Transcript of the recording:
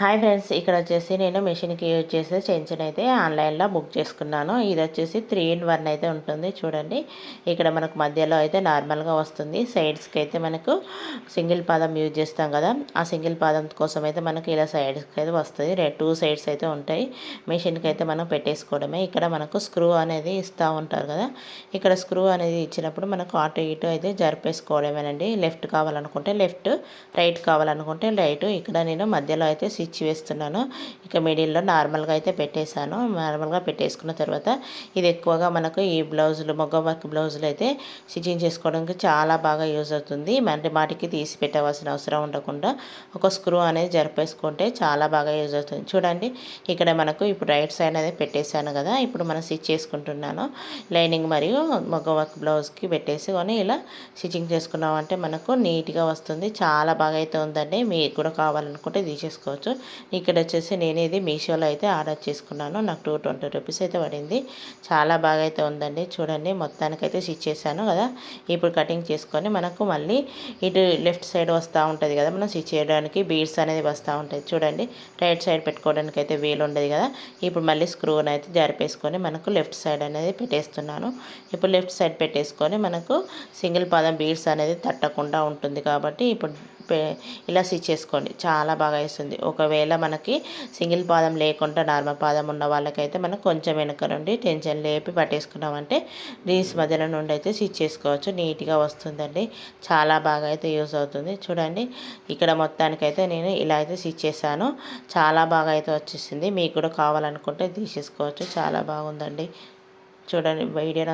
Hi friends ఇక్కడ వచ్చేసి నేను మిషన్కి యూజ్ చేసే చెంచుని అయితే ఆన్లైన్లో బుక్ చేసుకున్నాను. ఇది వచ్చేసి త్రీ ఇన్ వన్ అయితే ఉంటుంది చూడండి. ఇక్కడ మనకు మధ్యలో అయితే నార్మల్గా వస్తుంది. సైడ్స్కి అయితే మనకు సింగిల్ పాదం యూజ్ చేస్తాం కదా. ఆ సింగిల్ పాదం కోసం అయితే మనకి ఇలా సైడ్స్కి అయితే వస్తుంది. టూ సైడ్స్ అయితే ఉంటాయి. మిషన్కి అయితే మనం పెట్టేసుకోవడమే. ఇక్కడ మనకు స్క్రూ అనేది ఇస్తూ ఉంటారు కదా. ఇక్కడ స్క్రూ అనేది ఇచ్చినప్పుడు మనకు అటు ఇటు అయితే జరిపేసుకోవడమేనండి. లెఫ్ట్ కావాలనుకుంటే లెఫ్ట్ రైట్ కావాలనుకుంటే రైట్. ఇక్కడ నేను మధ్యలో అయితే స్టిచ్ వేస్తున్నాను. ఇక మిడిల్లో నార్మల్గా అయితే పెట్టేశాను. నార్మల్గా పెట్టేసుకున్న తర్వాత ఇది ఎక్కువగా మనకు ఈ బ్లౌజులు మొగ్గ వర్క్ బ్లౌజులు అయితే స్టిచ్చింగ్ చేసుకోవడానికి చాలా బాగా యూజ్ అవుతుంది. అంటే మాటికి తీసి పెట్టవలసిన అవసరం ఉండకుండా ఒక స్క్రూ అనేది జరిపేసుకుంటే చాలా బాగా యూజ్ అవుతుంది. చూడండి ఇక్కడ మనకు ఇప్పుడు రైట్ సైడ్ అనేది పెట్టేశాను కదా. ఇప్పుడు మనం స్టిచ్ చేసుకుంటున్నాను. లైనింగ్ మరియు మొగ్గ వర్క్ బ్లౌజ్కి పెట్టేసుకొని ఇలా స్టిచ్చింగ్ చేసుకున్నామంటే మనకు నీట్గా వస్తుంది. చాలా బాగా అయితే ఉందండి. మీకు కూడా కావాలనుకుంటే తీసేసుకోవచ్చు. ఇక్కడ వచ్చేసి నేను ఇది మీషోలో అయితే ఆర్డర్ చేసుకున్నాను. నాకు టూ ట్వంటీ రూపీస్ అయితే పడింది. చాలా బాగా అయితే ఉందండి. చూడండి మొత్తానికైతే స్టిచ్ చేశాను కదా. ఇప్పుడు కటింగ్ చేసుకొని మనకు మళ్ళీ ఇటు లెఫ్ట్ సైడ్ వస్తూ ఉంటుంది కదా. మనం స్టిచ్ చేయడానికి బీడ్స్ అనేది వస్తూ ఉంటుంది చూడండి రైట్ సైడ్ పెట్టుకోవడానికి అయితే వీలు ఉండదు కదా. ఇప్పుడు మళ్ళీ స్క్రూని అయితే జరిపేసుకొని మనకు లెఫ్ట్ సైడ్ అనేది పెట్టేస్తున్నాను. ఇప్పుడు లెఫ్ట్ సైడ్ పెట్టేసుకొని మనకు సింగిల్ పాదం బీడ్స్ అనేది తట్టకుండా ఉంటుంది కాబట్టి ఇప్పుడు ఇలా స్టిచ్ చేసుకోండి. చాలా బాగా వేస్తుంది. ఒకవేళ మనకి సింగిల్ పాదం లేకుండా నార్మల్ పాదం ఉన్న వాళ్ళకైతే మనం కొంచెం వెనక నుండి టెన్షన్ లేపి పట్టేసుకున్నామంటే రీల్స్ మధ్యలో నుండి అయితే స్టిచ్ చేసుకోవచ్చు. నీట్గా వస్తుందండి. చాలా బాగా అయితే యూజ్ అవుతుంది. చూడండి. ఇక్కడ మొత్తానికైతే నేను ఇలా అయితే స్టిచ్ చేశాను. చాలా బాగా అయితే వచ్చేసింది. మీకు కూడా కావాలనుకుంటే తీసేసుకోవచ్చు. చాలా బాగుందండి. చూడండి. వీడియో